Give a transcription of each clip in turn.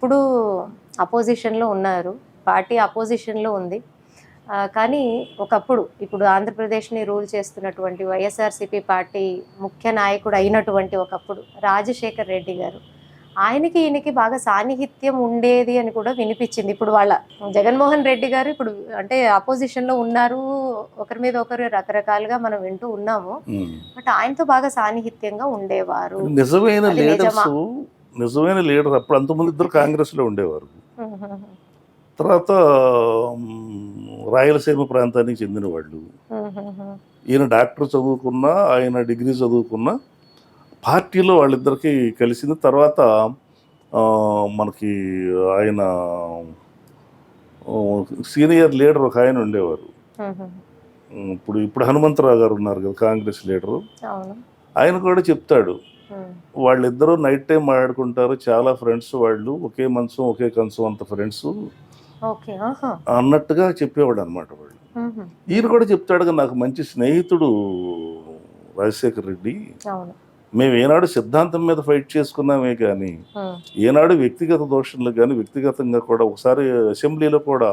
ఇప్పుడు అపోజిషన్లో ఉన్నారు పార్టీ అపోజిషన్లో ఉంది కానీ ఒకప్పుడు ఇప్పుడు ఆంధ్రప్రదేశ్ని రూల్ చేస్తున్నటువంటి వైఎస్ఆర్సీపీ పార్టీ ముఖ్య నాయకుడు అయినటువంటి ఒకప్పుడు రాజశేఖర్ రెడ్డి గారు ఆయనకి ఈయనకి బాగా సాన్నిహిత్యం ఉండేది అని కూడా వినిపించింది ఇప్పుడు వాళ్ళ జగన్మోహన్ రెడ్డి గారు ఇప్పుడు అంటే అపోజిషన్లో ఉన్నారు ఒకరి మీద ఒకరు రకరకాలుగా మనం వింటూ ఉన్నాము. బట్ ఆయనతో బాగా సాన్నిహిత్యంగా ఉండేవారు నిజమైన? నిజమైన లీడర్ అప్పుడు అంతమంది ఇద్దరు కాంగ్రెస్లో ఉండేవారు. తర్వాత రాయలసీమ ప్రాంతానికి చెందిన వాళ్ళు. ఈయన డాక్టర్ చదువుకున్నా ఆయన డిగ్రీ చదువుకున్నా పార్టీలో వాళ్ళిద్దరికి కలిసింది. తర్వాత మనకి ఆయన సీనియర్ లీడర్ ఒక ఆయన ఉండేవారు. ఇప్పుడు ఇప్పుడు హనుమంతరావు గారు ఉన్నారు కదా కాంగ్రెస్ లీడరు. ఆయన కూడా చెప్తాడు. వాళ్ళిద్దరూ నైట్ టైం మాట్లాడుకుంటారు చాలా ఫ్రెండ్స్ వాళ్ళు. ఒకే మంచం ఒకే కంచం అంత ఫ్రెండ్స్ అన్నట్టుగా చెప్పేవాడు అనమాట వాళ్ళు. ఈయన కూడా చెప్తాడుగా నాకు మంచి స్నేహితుడు రాజశేఖర్ రెడ్డి. మేము ఏనాడు సిద్ధాంతం మీద ఫైట్ చేసుకున్నామే కానీ. ఏనాడు వ్యక్తిగత దోషణలు కానీ వ్యక్తిగతంగా కూడా ఒకసారి అసెంబ్లీలో కూడా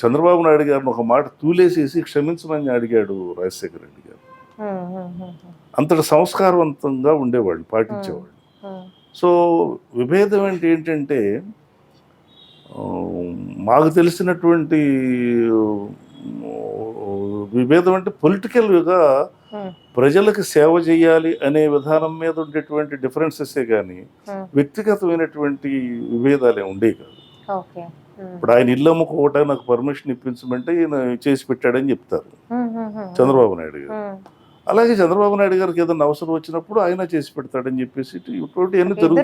చంద్రబాబు నాయుడు గారిని ఒక మాట తూలేసేసి క్షమించమని అడిగాడు రాజశేఖర్ రెడ్డి గారు. అంతటి సంస్కారవంతంగా ఉండేవాళ్ళు పాటించేవాళ్ళు. సో విభేదం అంటే ఏంటంటే మాకు తెలిసినటువంటి విభేదం అంటే పొలిటికల్గా. ప్రజలకు సేవ చేయాలి అనే విధానం మీద ఉండేటువంటి డిఫరెన్సెసే కానీ. వ్యక్తిగతమైనటువంటి విభేదాలే ఉండేవి కాదు. ఇప్పుడు ఆయన ఇల్లు అమ్ముకోవటానికి నాకు పర్మిషన్ ఇప్పించమంటే ఈయన చేసి పెట్టాడని చెప్తారు. చంద్రబాబు నాయుడు గారు. అలాగే చంద్రబాబు నాయుడు గారికి ఏదైనా అవసరం వచ్చినప్పుడు ఆయన చేసి పెడతాడని చెప్పేసి ఇటువంటి అన్ని జరుగుతుంది.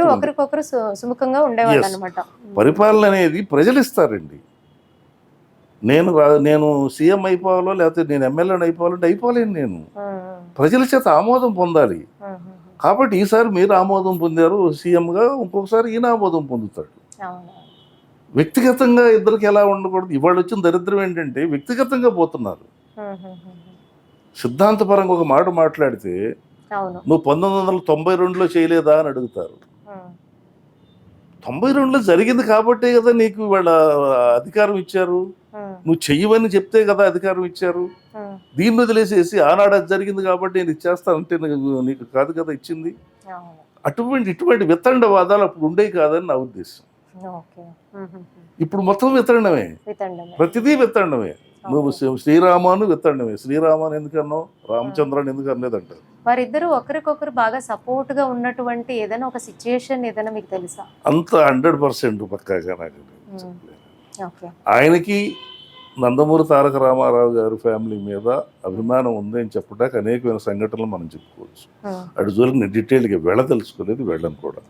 పరిపాలన అనేది ప్రజలు ఇస్తారండి. నేను నేను సీఎం అయిపోవాలో లేకపోతే నేను ఎమ్మెల్యేని అయిపోవాలంటే అయిపోలేను నేను. ప్రజల చేత ఆమోదం పొందాలి. కాబట్టి ఈసారి మీరు ఆమోదం పొందారు సీఎంగా ఇంకొకసారి ఈయన ఆమోదం పొందుతాడు. వ్యక్తిగతంగా ఇద్దరికి ఎలా ఉండకూడదు? ఇవాళ వచ్చిన దరిద్రం ఏంటంటే వ్యక్తిగతంగా పోతున్నారు. సిద్ధాంతపరంగా ఒక మాట మాట్లాడితే నువ్వు పంతొమ్మిది వందల తొంభై రెండులో చేయలేదా అని అడుగుతారు. తొంభై రెండులో జరిగింది కాబట్టే కదా నీకు వాళ్ళ అధికారం ఇచ్చారు. నువ్వు చెయ్యవని చెప్తే కదా అధికారం ఇచ్చారు. దీన్ని వదిలేసేసి ఆనాడు అది జరిగింది కాబట్టి నేను ఇచ్చేస్తానంటే నీకు నీకు కాదు కదా ఇచ్చింది. అటువంటి ఇటువంటి వితండ వాదాలు అప్పుడు ఉండేవి కాదని నా ఉద్దేశం. ఇప్పుడు మొత్తం వితండమే. వితండమే. ప్రతిదీ వితండమే. నువ్వు శ్రీ- శ్రీరామాను వితండమే శ్రీరామాను ఎందుకన్నావు? రామచంద్రాన్ని ఎందుకు అనలేదంటారు వారిద్దరు ఒకరికొకరు బాగా సపోర్ట్గా ఉన్నటువంటి ఏదైనా ఒక సిచ్యుయేషన్ ఏదైనా మీకు తెలుసా? అంత హండ్రెడ్ పర్సెంట్ పక్కాగా నాకు ఆయనకి నందమూరి తారక రామారావు గారి ఫ్యామిలీ మీద అభిమానం ఉంది అని చెప్పడానికి అనేకమైన సంఘటనలు మనం చెప్పుకోవచ్చు. అటు జోలికి నేను డీటెయిల్గా వెళ్ళదలుచుకోలేదు వెళ్ళను కూడా.